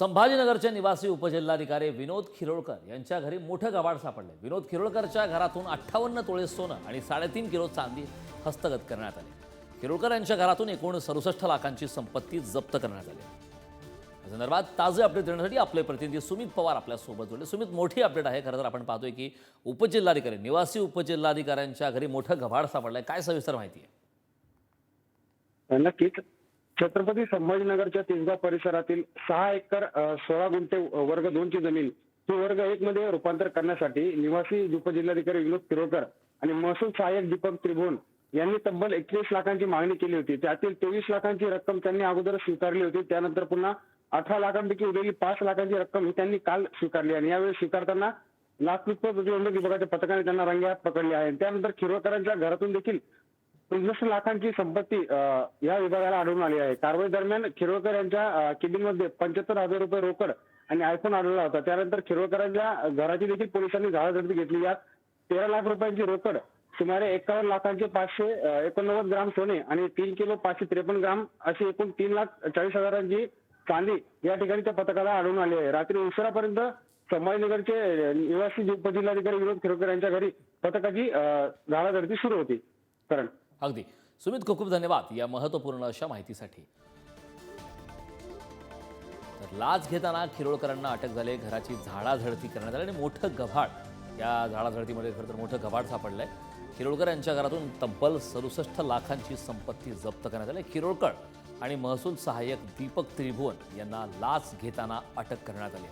संभाजीनगरचे निवासी उपजिल्हाधिकारी विनोद खिरोळकर यांच्या घरी मोठं गवाड सापडले. विनोद खिरोळकरच्या घरातून अठ्ठावन्न तोळे सोनं आणि साडेतीन किलो चांदी हस्तगत करण्यात आली. खिरोळकर यांच्या घरातून एकूण सदुसष्ट लाखांची संपत्ती जप्त करण्यात आली. या संदर्भात ताजे अपडेट देण्यासाठी आपले प्रतिनिधी सुमित पवार आपल्यासोबत जोडले. सुमित मोठी अपडेट आहे. खरं तर आपण पाहतोय की उपजिल्हाधिकारी निवासी उपजिल्हाधिकाऱ्यांच्या घरी मोठं गभाड सापडलंय. काय सविस्तर माहिती आहे? नक्कीच. छत्रपती संभाजीनगरच्या तिसगाव परिसरातील सहा एकर सोळा गुंठे वर्ग दोनची जमीन ही वर्ग एक मध्ये रूपांतर करण्यासाठी निवासी उपजिल्हाधिकारी विनोद किरोळकर आणि महसूल सहाय्यक दीपक त्रिभुवन यांनी तब्बल एकवीस लाखांची मागणी केली होती. त्यातील तेवीस लाखांची रक्कम त्यांनी अगोदर स्वीकारली होती. त्यानंतर पुन्हा अठरा लाखांपैकी उरलेली पाच लाखांची रक्कम ही त्यांनी काल स्वीकारली आणि यावेळी स्वीकारताना लाचलुचपत प्रतिबंधक विभागाच्या पथकाने त्यांना रंगात पकडले आहे. त्यानंतर खिरोळकरांच्या घरातून देखील पंचवीस लाखांची संपत्ती या विभागाला आढळून आली आहे. कारवाई दरम्यान खिरोळकर यांच्या केबिनमध्ये पंच्याहत्तर हजार रुपये रोकड आणि आयफोन आढळला होता. त्यानंतर खिरोळकरांच्या घराची देखील पोलिसांनी झाडाझडती घेतली. यात तेरा लाख रुपयांची रोकड सुमारे एकावन्न लाखांचे पाचशे एकोणनव्वद ग्राम सोने आणि तीन किलो पाचशे त्रेपन्न ग्राम अशी एकूण तीन लाख चाळीस हजारांची चांदी या ठिकाणी त्या पथकाला आढळून आली आहे. रात्री उशिरापर्यंत संभाजीनगरचे निवासी उपजिल्हाधिकारी विनोद खिरोकर यांच्या घरी पथकाची झाडाझडती सुरू होती. कारण. अगदी. सुमित खूप खूप धन्यवाद या महत्त्वपूर्ण अशा माहितीसाठी. तर लाच घेताना खिरोळकरांना अटक झाली घराची झाडाझडती करण्यात आली आणि मोठं गव्हाड या झाडाझडतीमध्ये खरं तर मोठं गव्हाड सापडलंय. खिरोळकर यांच्या घरातून तब्बल सदुसष्ट लाखांची संपत्ती जप्त करण्यात आली. खिरोळकर आणि महसूल सहाय्यक दीपक त्रिभुवन यांना लाच घेताना अटक करण्यात आली.